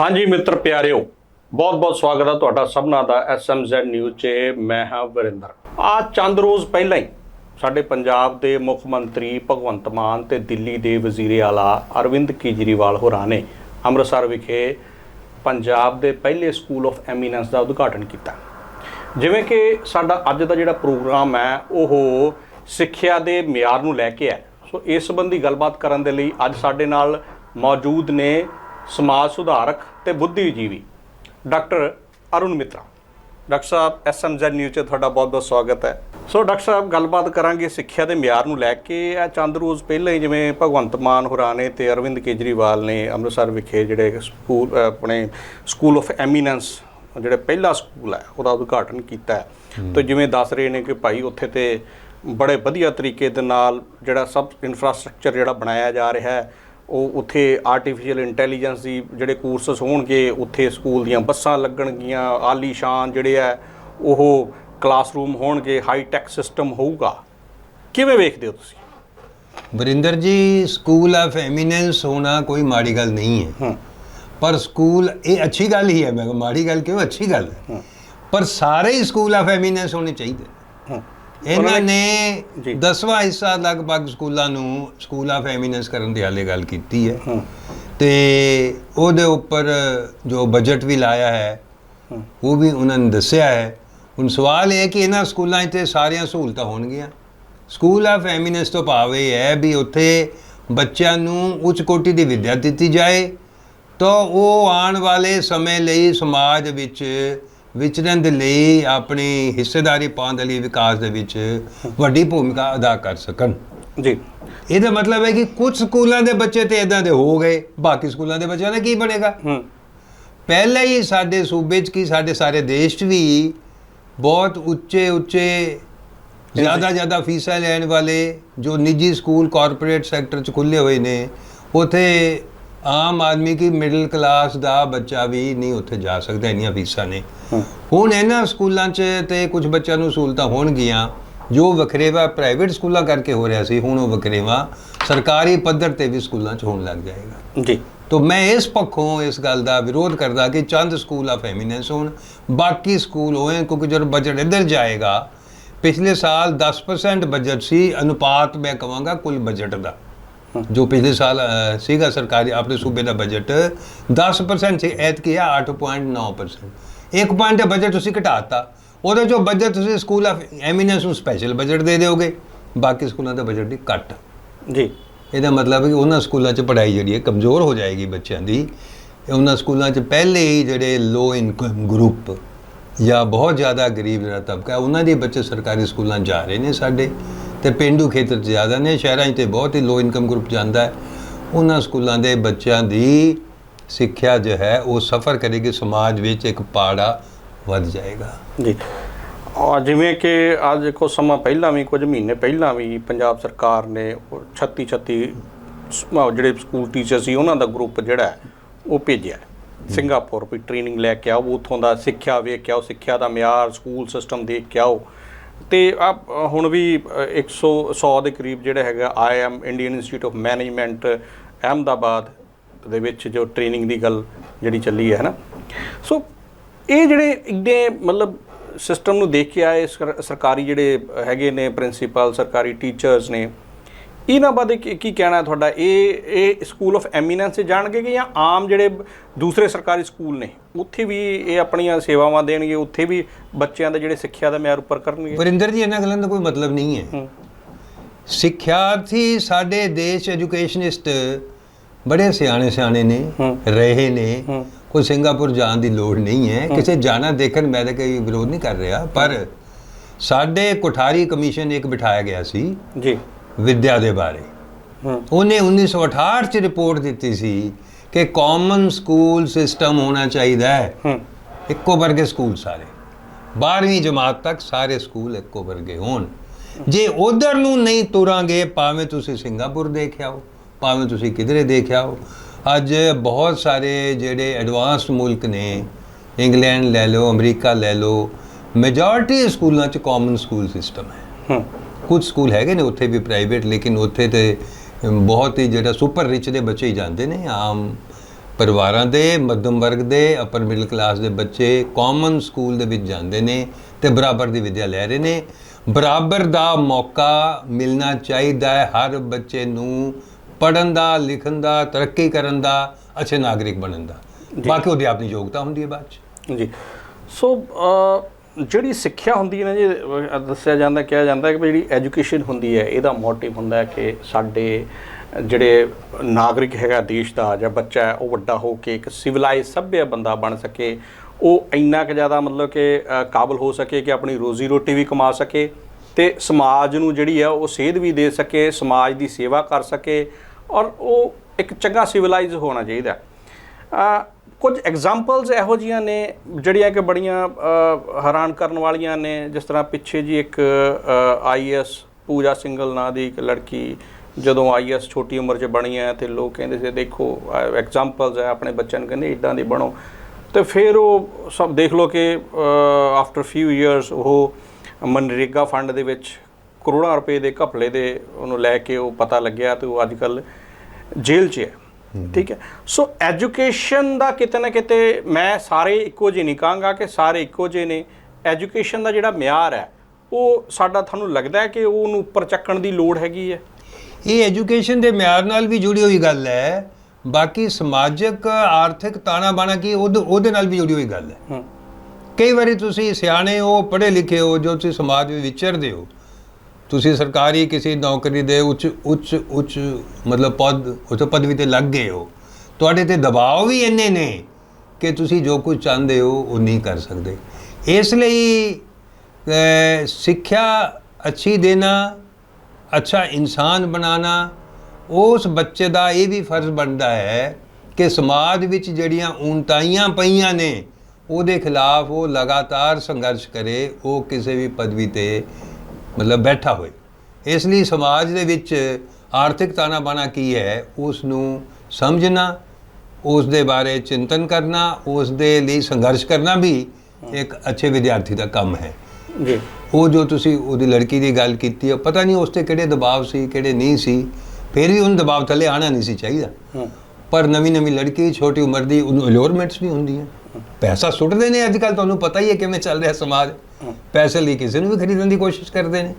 ਹਾਂਜੀ ਮਿੱਤਰ ਪਿਆਰਿਓ ਬਹੁਤ-ਬਹੁਤ ਸਵਾਗਤ ਹੈ ਤੁਹਾਡਾ ਸਭਨਾ ਦਾ ਐਸਐਮਜ਼ੈਡ ਨਿਊਜ਼ 'ਚ। ਮੈਂ ਹਾਂ ਵਰਿੰਦਰ। ਆ ਚੰਦ ਰੋਜ਼ ਪਹਿਲਾਂ ਹੀ ਸਾਡੇ ਪੰਜਾਬ ਦੇ ਮੁੱਖ ਮੰਤਰੀ ਭਗਵੰਤ ਮਾਨ ਤੇ ਦਿੱਲੀ ਦੇ ਵਜ਼ੀਰ ਆਲਾ ਅਰਵਿੰਦ ਕੇਜਰੀਵਾਲ ਹੋਰਾਂ ਨੇ ਅੰਮ੍ਰਿਤਸਰ ਵਿਖੇ ਪੰਜਾਬ ਦੇ ਪਹਿਲੇ ਸਕੂਲ ਆਫ ਐਮੀਨੈਂਸ ਦਾ ਉਦਘਾਟਨ ਕੀਤਾ। ਜਿਵੇਂ ਕਿ ਸਾਡਾ ਅੱਜ ਦਾ ਜਿਹੜਾ ਪ੍ਰੋਗਰਾਮ ਹੈ, ਉਹ ਸਿੱਖਿਆ ਦੇ ਮਿਆਰ ਨੂੰ ਲੈ ਕੇ ਹੈ। ਸੋ ਇਸ ਸੰਬੰਧੀ ਗੱਲਬਾਤ ਕਰਨ ਦੇ ਲਈ ਅੱਜ ਸਾਡੇ ਨਾਲ ਮੌਜੂਦ ਨੇ ਸਮਾਜ ਸੁਧਾਰਕ ਤੇ ਬੁੱਧੀਜੀਵੀ ਡਾਕਟਰ ਅਰੁਣ ਮਿੱਤਰਾ। ਡਾਕਟਰ ਸਾਹਿਬ ਐਸਐਮਜ਼ੈਡ ਨਿਊਜ਼ 'ਚ ਤੁਹਾਡਾ ਬਹੁਤ-ਬਹੁਤ ਸਵਾਗਤ ਹੈ। ਸੋ ਡਾਕਟਰ ਸਾਹਿਬ ਗੱਲਬਾਤ ਕਰਾਂਗੇ ਸਿੱਖਿਆ ਦੇ ਮਿਆਰ ਨੂੰ ਲੈ ਕੇ। ਇਹ ਚੰਦ ਰੋਜ਼ ਪਹਿਲਾਂ ਹੀ ਜਿਵੇਂ ਭਗਵੰਤ ਮਾਨ ਹੋਰਾਂ ਨੇ ਤੇ ਅਰਵਿੰਦ ਕੇਜਰੀਵਾਲ ਨੇ ਅੰਮ੍ਰਿਤਸਰ ਵਿਖੇ ਜਿਹੜੇ ਸਕੂਲ ਆਪਣੇ ਸਕੂਲ ਆਫ ਐਮੀਨੈਂਸ ਜਿਹੜਾ ਪਹਿਲਾ ਸਕੂਲ ਹੈ ਉਹਦਾ ਉਦਘਾਟਨ ਕੀਤਾ ਹੈ। ਤੇ ਜਿਵੇਂ ਦੱਸ ਰਹੇ ਨੇ ਕਿ ਭਾਈ ਉੱਥੇ ਤੇ ਬੜੇ ਵਧੀਆ ਤਰੀਕੇ ਦੇ ਨਾਲ ਜਿਹੜਾ ਸਭ ਇਨਫਰਾਸਟ੍ਰਕਚਰ ਜਿਹੜਾ ਬਣਾਇਆ ਜਾ ਰਿਹਾ ਹੈ ਉਹ ਉੱਥੇ ਆਰਟੀਫੀਸ਼ੀਅਲ ਇੰਟੈਲੀਜੈਂਸ ਦੀ ਜਿਹੜੇ ਕੋਰਸਸ ਹੋਣਗੇ ਉੱਥੇ ਸਕੂਲ ਦੀਆਂ ਬੱਸਾਂ ਲੱਗਣਗੀਆਂ ਆਲੀਸ਼ਾਨ ਜਿਹੜੇ ਹੈ ਉਹ ਕਲਾਸਰੂਮ ਹੋਣਗੇ ਹਾਈ ਟੈਕ ਸਿਸਟਮ ਹੋਊਗਾ। ਕਿਵੇਂ ਵੇਖਦੇ ਹੋ ਤੁਸੀਂ? ਵਰਿੰਦਰ ਜੀ ਸਕੂਲ ਆਫ ਐਮੀਨੈਂਸ ਹੋਣਾ ਕੋਈ ਮਾੜੀ ਗੱਲ ਨਹੀਂ ਹੈ। ਪਰ ਸਕੂਲ ਇਹ ਅੱਛੀ ਗੱਲ ਹੀ ਹੈ ਮੈਂ ਮਾੜੀ ਗੱਲ ਕਿਉਂ? ਅੱਛੀ ਗੱਲ ਹੈ। ਪਰ ਸਾਰੇ ਹੀ ਸਕੂਲ ਆਫ ਐਮੀਨੈਂਸ ਹੋਣੇ ਚਾਹੀਦੇ। ਇਹਨਾਂ ਨੇ ਜੀ। ਦਸਵਾਂ ਹਿੱਸਾ ਲਗਭਗ ਸਕੂਲਾਂ ਨੂੰ ਸਕੂਲ ਆਫ ਐਮੀਨੈਂਸ ਕਰਨ ਦੀ ਹਾਲੇ ਗੱਲ ਕੀਤੀ ਹੈ ਹੂੰ ਤੇ ਉਹਦੇ ਉੱਪਰ ਜੋ ਬਜਟ ਵੀ ਲਾਇਆ ਹੈ ਹੂੰ। ਉਹ ਵੀ ਉਹਨਾਂ ਨੇ ਦੱਸਿਆ ਹੈ ਹੁਣ ਸਵਾਲ ਇਹ ਹੈ ਕਿ ਇਹਨਾਂ ਸਕੂਲਾਂ 'ਚ ਸਾਰੀਆਂ ਸਹੂਲਤਾਂ ਹੋਣਗੀਆਂ ਸਕੂਲ ਆਫ ਐਮੀਨੈਂਸ ਤੋਂ ਭਾਵ ਇਹ ਹੈ ਵੀ ਉੱਥੇ ਬੱਚਿਆਂ ਨੂੰ ਉੱਚ ਕੋਟੀ ਦੀ ਵਿੱਦਿਆ ਦਿੱਤੀ ਜਾਏ ਤਾਂ ਉਹ ਆਉਣ ਵਾਲੇ ਸਮੇਂ ਲਈ ਸਮਾਜ ਵਿੱਚ ਵਿਚਰਨ ਦੇ ਲਈ ਆਪਣੀ ਹਿੱਸੇਦਾਰੀ ਪਾਉਣ ਦੇ ਲਈ ਵਿਕਾਸ ਦੇ ਵਿੱਚ ਵੱਡੀ ਭੂਮਿਕਾ ਅਦਾ ਕਰ ਸਕਣ। ਜੀ। ਇਹਦਾ ਮਤਲਬ ਹੈ ਕਿ ਕੁਝ ਸਕੂਲਾਂ ਦੇ ਬੱਚੇ ਤੇ ਇਦਾਂ ਦੇ ਹੋ ਗਏ ਬਾਕੀ ਸਕੂਲਾਂ ਦੇ ਬੱਚਿਆਂ ਦਾ ਕੀ ਬਣੇਗਾ? ਹੂੰ। ਪਹਿਲਾਂ ਹੀ ਸਾਡੇ ਸੂਬੇ 'ਚ ਕੀ ਸਾਡੇ ਸਾਰੇ ਦੇਸ਼ 'ਚ ਵੀ ਬਹੁਤ ਉੱਚੇ ਉੱਚੇ ਜ਼ਿਆਦਾ ਜ਼ਿਆਦਾ ਫੀਸਾਂ ਲੈਣ ਵਾਲੇ ਜੋ ਨਿੱਜੀ ਸਕੂਲ ਕਾਰਪੋਰੇਟ ਸੈਕਟਰ 'ਚ ਖੁੱਲੇ ਹੋਏ ਨੇ ਉਥੇ ਆਮ ਆਦਮੀ ਕੀ ਮਿਡਲ ਕਲਾਸ ਦਾ ਬੱਚਾ ਵੀ ਨਹੀਂ ਉੱਥੇ ਜਾ ਸਕਦਾ ਇੰਨੀਆਂ ਫੀਸਾਂ ਨੇ। ਹੁਣ ਇਹਨਾਂ ਸਕੂਲਾਂ 'ਚ ਤੇ ਕੁਝ ਬੱਚਿਆਂ ਨੂੰ ਸਹੂਲਤਾਂ ਹੋਣਗੀਆਂ ਜੋ ਵਖਰੇਵਾ ਪ੍ਰਾਈਵੇਟ ਸਕੂਲਾਂ ਕਰਕੇ ਹੋ ਰਿਹਾ ਸੀ ਹੁਣ ਉਹ ਵਖਰੇਵਾ ਸਰਕਾਰੀ ਪੱਧਰ ਤੇ ਵੀ ਸਕੂਲਾਂ 'ਚ ਹੋਣ ਲੱਗ ਜਾਏਗਾ। ਜੀ। ਤੋ ਮੈਂ ਇਸ ਪੱਖੋਂ ਇਸ ਗੱਲ ਦਾ ਵਿਰੋਧ ਕਰਦਾ ਕਿ ਚੰਦ ਸਕੂਲ ਆਫ ਐਮੀਨੈਂਸ ਹੋਣ ਬਾਕੀ ਸਕੂਲ ਹੋਏ ਕਿਉਂਕਿ ਜਦੋਂ ਬਜਟ ਇੱਧਰ ਜਾਏਗਾ ਪਿਛਲੇ ਸਾਲ 10% ਬਜਟ ਸੀ ਅਨੁਪਾਤ ਮੈਂ ਕਵਾਂਗਾ ਕੁੱਲ ਬਜਟ ਦਾ। ਜੋ ਪਿਛਲੇ ਸਾਲ ਸੀਗਾ ਸਰਕਾਰੀ ਆਪਣੇ ਸੂਬੇ ਦਾ ਬਜਟ 10% ਸੀ ਐਤਕੀ ਆ 8.9% ਇੱਕ ਪੁਆਇੰਟ ਦਾ ਬਜਟ ਤੁਸੀਂ ਘਟਾਤਾ। ਉਹਦਾ ਜੋ ਬਜਟ ਤੁਸੀਂ ਸਕੂਲ ਆਫ ਐਮੀਨੈਂਸ ਨੂੰ ਸਪੈਸ਼ਲ ਬਜਟ ਦੇ ਦਿਓਗੇ। ਬਾਕੀ ਸਕੂਲਾਂ ਦਾ ਬਜਟ ਦੀ ਘੱਟ। ਜੀ। ਇਹਦਾ ਮਤਲਬ ਹੈ ਕਿ ਉਹਨਾਂ ਸਕੂਲਾਂ 'ਚ ਪੜ੍ਹਾਈ ਜਿਹੜੀ ਹੈ ਕਮਜ਼ੋਰ ਹੋ ਜਾਏਗੀ ਬੱਚਿਆਂ ਦੀ। ਇਹ ਉਹਨਾਂ ਸਕੂਲਾਂ 'ਚ ਪਹਿਲੇ ਹੀ ਜਿਹੜੇ ਲੋ ਇਨਕਮ ਗਰੁੱਪ ਜਾਂ ਬਹੁਤ ਜ਼ਿਆਦਾ ਗਰੀਬ ਜਿਹੜਾ ਤਬਕਾ ਉਹਨਾਂ ਦੇ ਬੱਚੇ ਸਰਕਾਰੀ ਸਕੂਲਾਂ ਜਾ ਰਹੇ ਨੇ ਸਾਡੇ। ਤੇ ਪਿੰਡੂ ਖੇਤਰ 'ਚ ਜ਼ਿਆਦਾ ਨੇ ਸ਼ਹਿਰਾਂ 'ਚ ਤੇ ਬਹੁਤ ਹੀ ਲੋ ਇਨਕਮ ਗਰੁੱਪ ਜਾਂਦਾ ਹੈ। ਉਹਨਾਂ ਸਕੂਲਾਂ ਦੇ ਬੱਚਿਆਂ ਦੀ ਸਿੱਖਿਆ ਜੋ ਹੈ ਉਹ ਸਫਰ ਕਰੇਗੀ ਸਮਾਜ ਵਿੱਚ ਇੱਕ ਪਾੜਾ ਵੱਧ ਜਾਏਗਾ। ਜੀ। ਔਰ ਜਿਵੇਂ ਕਿ ਅੱਜ ਦੇਖੋ ਸਮਾਂ ਪਹਿਲਾਂ ਵੀ ਕੁਝ ਮਹੀਨੇ ਪਹਿਲਾਂ ਵੀ ਪੰਜਾਬ ਸਰਕਾਰ ਨੇ 36 36 ਜਿਹੜੇ ਸਕੂਲ ਟੀਚਰ ਸੀ ਉਹਨਾਂ ਦਾ ਗਰੁੱਪ ਜਿਹੜਾ ਉਹ ਭੇਜਿਆ। ਸਿੰਗਾਪੁਰ ਕੋਈ ਟ੍ਰੇਨਿੰਗ ਲੈ ਕੇ ਆਓ ਉਥੋਂ ਦਾ ਸਿੱਖਿਆ ਵੇਖ ਕੇ ਆਓ ਸਿੱਖਿਆ ਦਾ ਮਿਆਰ ਸਕੂਲ ਸਿਸਟਮ ਦੇਖ ਕੇ ਆਓ। ਤੇ ਆ ਹੁਣ ਵੀ ਅ, 100 100 ਦੇ ਕਰੀਬ ਜਿਹੜਾ ਹੈਗਾ IM Indian institute of management Ahmedabad ਦੇ ਵਿੱਚ ਜੋ ਟ੍ਰੇਨਿੰਗ ਦੀ ਗੱਲ ਜਿਹੜੀ ਚੱਲੀ ਹੈ ਨਾ ਸੋ ਇਹ ਜਿਹੜੇ ਇੱਡੇ ਮਤਲਬ ਸਿਸਟਮ ਨੂੰ ਦੇਖ ਕੇ ਆਏ ਸਰ- ਸਰਕਾਰੀ ਜਿਹੜੇ ਹੈਗੇ ਨੇ ਪ੍ਰਿੰਸੀਪਲ ਸਰਕਾਰੀ ਟੀਚਰਸ ਨੇ ਇਹਨਾਂ ਬਾਰੇ ਕੀ ਕੀ ਕਹਿਣਾ ਤੁਹਾਡਾ? ਇਹ ਇਹ ਸਕੂਲ ਆਫ ਐਮੀਨੈਂਸ ਜਾਣਗੇ ਕਿ ਜਾਂ ਆਮ ਜਿਹੜੇ ਦੂਸਰੇ ਸਰਕਾਰੀ ਸਕੂਲ ਨੇ ਉੱਥੇ ਵੀ ਇਹ ਆਪਣੀਆਂ ਸੇਵਾਵਾਂ ਦੇਣਗੇ ਉੱਥੇ ਵੀ ਬੱਚਿਆਂ ਦੇ ਜਿਹੜੇ ਸਿੱਖਿਆ ਦਾ ਮਿਆਰ ਉੱਪਰ ਕਰਨਗੇ? ਵਰਿੰਦਰ ਜੀ ਇਹਨਾਂ ਗੱਲਾਂ ਦਾ ਕੋਈ ਮਤਲਬ ਨਹੀਂ ਹੈ। ਸਿੱਖਿਆਰਥੀ ਸਾਡੇ ਦੇਸ਼ ਐਜੂਕੇਸ਼ਨਿਸਟ ਬੜੇ ਸਿਆਣੇ ਸਿਆਣੇ ਨੇ। ਰਹੇ ਨੇ। ਕੋਈ ਸਿੰਗਾਪੁਰ ਜਾਣ ਦੀ ਲੋੜ ਨਹੀਂ ਹੈ। ਕਿਸੇ ਜਾਣਾ ਦੇਖਣ ਮੈਂ ਤਾਂ ਕੋਈ ਵਿਰੋਧ ਨਹੀਂ ਕਰ ਰਿਹਾ ਪਰ ਸਾਡੇ ਕੋਠਾਰੀ ਕਮਿਸ਼ਨ ਇੱਕ ਬਿਠਾਇਆ ਗਿਆ ਸੀ। ਜੀ। ਵਿਦਿਆ ਦੇ ਬਾਰੇ। ਹੂੰ। ਉਹਨੇ 1968 ਚ ਰਿਪੋਰਟ ਦਿੱਤੀ ਸੀ ਕਿ ਕਾਮਨ ਸਕੂਲ ਸਿਸਟਮ ਹੋਣਾ ਚਾਹੀਦਾ ਹੈ। ਹੂੰ। ਇੱਕੋ ਵਰਗੇ ਸਕੂਲ ਸਾਰੇ। 12ਵੀਂ ਜਮਾਤ ਤੱਕ ਸਾਰੇ ਸਕੂਲ ਇੱਕੋ ਵਰਗੇ ਹੋਣ। ਜੇ ਉਧਰ ਨੂੰ ਨਹੀਂ ਤੁਰਾਂਗੇ ਭਾਵੇਂ ਤੁਸੀਂ ਸਿੰਗਾਪੁਰ ਦੇਖ ਆਓ ਭਾਵੇਂ ਤੁਸੀਂ ਕਿਧਰੇ ਦੇਖ ਆਓ ਅੱਜ ਬਹੁਤ ਸਾਰੇ ਜਿਹੜੇ ਐਡਵਾਂਸਡ ਮੁਲਕ ਨੇ ਇੰਗਲੈਂਡ ਲੈ ਲਓ ਅਮਰੀਕਾ ਲੈ ਲਓ ਮੈਜੋਰਿਟੀ ਸਕੂਲਾਂ 'ਚ ਕਾਮਨ ਸਕੂਲ ਸਿਸਟਮ ਹੈ। ਹੂੰ। ਕੁਝ ਸਕੂਲ ਹੈਗੇ ਨੇ ਉੱਥੇ ਵੀ ਪ੍ਰਾਈਵੇਟ ਲੇਕਿਨ ਉੱਥੇ ਤੇ ਬਹੁਤ ਹੀ ਜਿਹੜਾ ਸੁਪਰ ਰਿਚ ਦੇ ਬੱਚੇ ਹੀ ਜਾਂਦੇ ਨੇ ਆਮ ਪਰਿਵਾਰਾਂ ਦੇ ਮੱਧਮ ਵਰਗ ਦੇ ਅਪਰ ਮਿਡਲ ਕਲਾਸ ਦੇ ਬੱਚੇ ਕਾਮਨ ਸਕੂਲ ਦੇ ਵਿੱਚ ਜਾਂਦੇ ਨੇ ਤੇ ਬਰਾਬਰ ਦੀ ਵਿੱਦਿਆ ਲੈ ਰਹੇ ਨੇ। ਬਰਾਬਰ ਦਾ ਮੌਕਾ ਮਿਲਣਾ ਚਾਹੀਦਾ ਹੈ ਹਰ ਬੱਚੇ ਨੂੰ ਪੜਨ ਦਾ ਲਿਖਣ ਦਾ ਤਰੱਕੀ ਕਰਨ ਦਾ ਅੱਛੇ ਨਾਗਰਿਕ ਬਣਨ ਦਾ। ਬਾਕੀ ਉਹਦੀ ਆਪਣੀ ਯੋਗਤਾ ਹੁੰਦੀ ਹੈ ਬਾਅਦ ਚ। ਜੀ। ਸੋ ਜਿਹੜੀ ਸਿੱਖਿਆ ਹੁੰਦੀ ਹੈ ਨਾ ਜੀ ਦੱਸਿਆ ਜਾਂਦਾ, ਕਿਹਾ ਜਾਂਦਾ ਕਿ ਜਿਹੜੀ ਐਜੂਕੇਸ਼ਨ ਹੁੰਦੀ ਹੈ, ਇਹਦਾ ਮੋਟਿਵ ਹੁੰਦਾ ਹੈ ਕਿ ਸਾਡੇ ਜਿਹੜੇ ਨਾਗਰਿਕ ਹੈਗਾ ਦੇਸ਼ ਦਾ ਜਾਂ ਬੱਚਾ ਹੈ, ਉਹ ਵੱਡਾ ਹੋ ਕੇ ਇੱਕ ਸਿਵਲਾਈਜ਼ ਸਭ્ય ਬੰਦਾ ਬਣ ਸਕੇ ਉਹ ਇੰਨਾ ਕੁ ਜ਼ਿਆਦਾ ਮਤਲਬ ਕਿ ਕਾਬਲ ਹੋ ਸਕੇ ਕਿ ਆਪਣੀ ਰੋਜ਼ੀ ਰੋਟੀ ਵੀ ਕਮਾ ਸਕੇ ਤੇ ਸਮਾਜ ਨੂੰ ਜਿਹੜੀ ਆ ਉਹ ਸੇਧ ਵੀ ਦੇ ਸਕੇ, ਸਮਾਜ ਦੀ ਸੇਵਾ ਕਰ ਸਕੇ ਔਰ ਉਹ ਇੱਕ ਚੰਗਾ ਸਿਵਲਾਈਜ਼ ਹੋਣਾ ਚਾਹੀਦਾ ਹੈ। ਕੁਝ ਐਗਜ਼ਾਮਪਲਸ ਇਹੋ ਜੀਆਂ ਨੇ ਜਿਹੜੀਆਂ ਕਿ ਬੜੀਆਂ ਹੈਰਾਨ ਕਰਨ ਵਾਲੀਆਂ ਨੇ। ਜਿਸ ਤਰ੍ਹਾਂ ਪਿੱਛੇ ਜੀ ਇੱਕ ਆਈਐਸ ਪੂਜਾ ਸਿੰਗਲ ਨਾਂ ਦੀ ਇੱਕ ਲੜਕੀ ਜਦੋਂ ਆਈਐਸ ਛੋਟੀ ਉਮਰ 'ਚ ਬਣੀ ਹੈ ਤੇ ਲੋਕ ਕਹਿੰਦੇ ਸੀ, ਦੇਖੋ ਐਗਜ਼ਾਮਪਲਸ ਹੈ, ਆਪਣੇ ਬੱਚਿਆਂ ਨੂੰ ਕਹਿੰਦੇ ਇਦਾਂ ਦੇ ਬਣੋ। ਤੇ ਫਿਰ ਉਹ ਸਭ ਦੇਖ ਲਓ ਕਿ ਆਫਟਰ ਫਿਊ ਇਅਰਸ ਉਹ ਮਨਰੇਗਾ ਫੰਡ ਦੇ ਵਿੱਚ ਕਰੋੜਾਂ ਰੁਪਏ ਦੇ ਘਪਲੇ ਦੇ ਉਹਨੂੰ ਲੈ ਕੇ ਉਹ ਪਤਾ ਲੱਗਿਆ ਤੇ ਉਹ ਅੱਜ ਕੱਲ ਜੇਲ੍ਹ 'ਚ ਹੈ। ਠੀਕ ਹੈ। ਸੋ ਐਜੂਕੇਸ਼ਨ ਦਾ ਕਿਤੇ ਨਾ ਕਿਤੇ ਮੈਂ ਸਾਰੇ ਇੱਕੋ ਜਿਹੇ ਨਹੀਂ ਕਹਾਂਗਾ ਕਿ ਸਾਰੇ ਇੱਕੋ ਜਿਹੇ ਨੇ। ਐਜੂਕੇਸ਼ਨ ਦਾ ਜਿਹੜਾ ਮਿਆਰ ਹੈ ਉਹ ਸਾਡਾ ਤੁਹਾਨੂੰ ਲੱਗਦਾ ਹੈ ਕਿ ਉਹਨੂੰ ਉੱਪਰ ਚੱਕਣ ਦੀ ਲੋੜ ਹੈਗੀ ਹੈ? ਇਹ ਐਜੂਕੇਸ਼ਨ ਦੇ ਮਿਆਰ ਨਾਲ ਵੀ ਜੁੜੀ ਹੋਈ ਗੱਲ ਹੈ। ਬਾਕੀ ਸਮਾਜਿਕ ਆਰਥਿਕ ਤਾਣਾ ਬਾਣਾ ਕੀ ਉਹਦੇ ਉਹਦੇ ਨਾਲ ਵੀ ਜੁੜੀ ਹੋਈ ਗੱਲ ਹੈ। ਹੂੰ। ਕਈ ਵਾਰੀ ਤੁਸੀਂ ਸਿਆਣੇ ਹੋ ਪੜ੍ਹੇ ਲਿਖੇ ਹੋ ਜੋ ਤੁਸੀਂ ਸਮਾਜ ਵਿੱਚ ਵਿਚਰਦੇ ਹੋ ਤੁਸੀਂ ਸਰਕਾਰੀ ਕਿਸੇ ਨੌਕਰੀ ਦੇ ਉੱਚ ਉੱਚ ਉੱਚ, ਮਤਲਬ ਪਦ, ਉੱਚ ਪਦਵੀ ਤੇ ਲੱਗ ਗਏ ਹੋ। ਤੁਹਾਡੇ ਤੇ ਦਬਾਅ ਵੀ ਇੰਨੇ ਨੇ ਕਿ ਤੁਸੀਂ ਜੋ ਕੁਝ ਚਾਹੁੰਦੇ ਹੋ, ਉਹ ਨਹੀਂ ਕਰ ਸਕਦੇ। ਇਸ ਲਈ ਸਿੱਖਿਆ ਅੱਛੀ ਦੇਣਾ, ਅੱਛਾ ਇਨਸਾਨ ਬਣਾਉਣਾ, ਉਸ ਬੱਚੇ ਦਾ ਇਹ ਵੀ ਫਰਜ਼ ਬਣਦਾ ਹੈ ਕਿ ਸਮਾਜ ਵਿੱਚ ਜਿਹੜੀਆਂ ਊਣਤਾਈਆਂ ਪਈਆਂ ਨੇ, ਉਹਦੇ ਖਿਲਾਫ ਉਹ ਲਗਾਤਾਰ ਸੰਘਰਸ਼ ਕਰੇ, ਉਹ ਕਿਸੇ ਵੀ ਪਦਵੀ ਤੇ ਮਤਲਬ ਬੈਠਾ ਹੋਏ। ਇਸ ਲਈ ਸਮਾਜ ਦੇ ਵਿੱਚ ਆਰਥਿਕ ਤਾਣਾ ਬਾਣਾ ਕੀ ਹੈ? ਉਸ ਨੂੰ ਸਮਝਣਾ ਉਸ ਦੇ ਬਾਰੇ ਚਿੰਤਨ ਕਰਨਾ ਉਸ ਦੇ ਲਈ ਸੰਘਰਸ਼ ਕਰਨਾ ਵੀ ਇੱਕ ਅੱਛੇ ਵਿਦਿਆਰਥੀ ਦਾ ਕੰਮ ਹੈ। ਜੀ। ਉਹ ਜੋ ਤੁਸੀਂ ਉਹਦੀ ਲੜਕੀ ਦੀ ਗੱਲ ਕੀਤੀ ਹੈ ਪਤਾ ਨਹੀਂ ਉਸ ਤੇ ਕਿਹੜੇ ਦਬਾਅ ਸੀ ਕਿਹੜੇ ਨਹੀਂ ਸੀ। ਫਿਰ ਵੀ ਉਹਨੂੰ ਦਬਾਅ ਥੱਲੇ ਆਣਾ ਨਹੀਂ ਸੀ ਚਾਹੀਦਾ। ਪਰ ਨਵੀਂ ਨਵੀਂ ਲੜਕੀ ਛੋਟੀ ਉਮਰ ਦੀ ਉਹਨੂੰ ਅਲੋਰਮੈਂਟਸ ਵੀ ਹੁੰਦੀਆਂ। ਪੈਸਾ ਸੁੱਟਦੇ ਨੇ ਅੱਜ ਕੱਲ ਤੁਹਾਨੂੰ ਪਤਾ ਹੀ ਹੈ ਕਿਵੇਂ ਚੱਲ ਰਿਹਾ ਸਮਾਜ। ਪੈਸੇ ਲਈ ਕਿਸੇ ਨੂੰ ਵੀ ਖਰੀਦਣ ਦੀ ਕੋਸ਼ਿਸ਼ ਕਰਦੇ ਨੇ।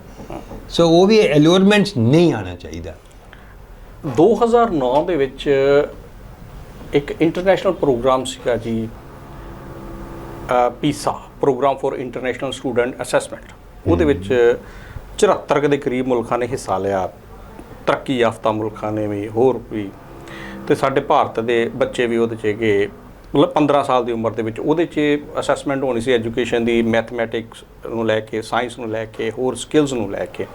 ਸੋ ਉਹ ਵੀ ਅਲੋਰਮੈਂਟਸ ਨਹੀਂ ਆਣਾ ਚਾਹੀਦਾ। 2009 ਦੇ ਵਿੱਚ ਇੱਕ ਇੰਟਰਨੈਸ਼ਨਲ ਪ੍ਰੋਗਰਾਮ ਸੀਗਾ ਜੀ PISA programme for international student assessment ਉਹਦੇ ਵਿੱਚ 74 ਦੇ ਕਰੀਬ ਮੁਲਕਾਂ ਨੇ ਹਿੱਸਾ ਲਿਆ। ਤਰੱਕੀ ਯਾਫਤਾ ਮੁਲਕਾਂ ਨੇ ਵੀ ਹੋਰ ਵੀ। ਤੇ ਸਾਡੇ ਭਾਰਤ ਦੇ ਬੱਚੇ ਵੀ ਉਹਦੇ 'ਚ ਗਏ ਮਤਲਬ 15 ਸਾਲ ਦੀ ਉਮਰ ਦੇ ਵਿੱਚ। ਉਹਦੇ 'ਚ ਅਸੈਸਮੈਂਟ ਹੋਣੀ ਸੀ ਐਜੂਕੇਸ਼ਨ ਦੀ ਮੈਥਮੈਟਿਕਸ ਨੂੰ ਲੈ ਕੇ ਸਾਇੰਸ ਨੂੰ ਲੈ ਕੇ ਹੋਰ ਸਕਿੱਲਸ ਨੂੰ ਲੈ ਕੇ।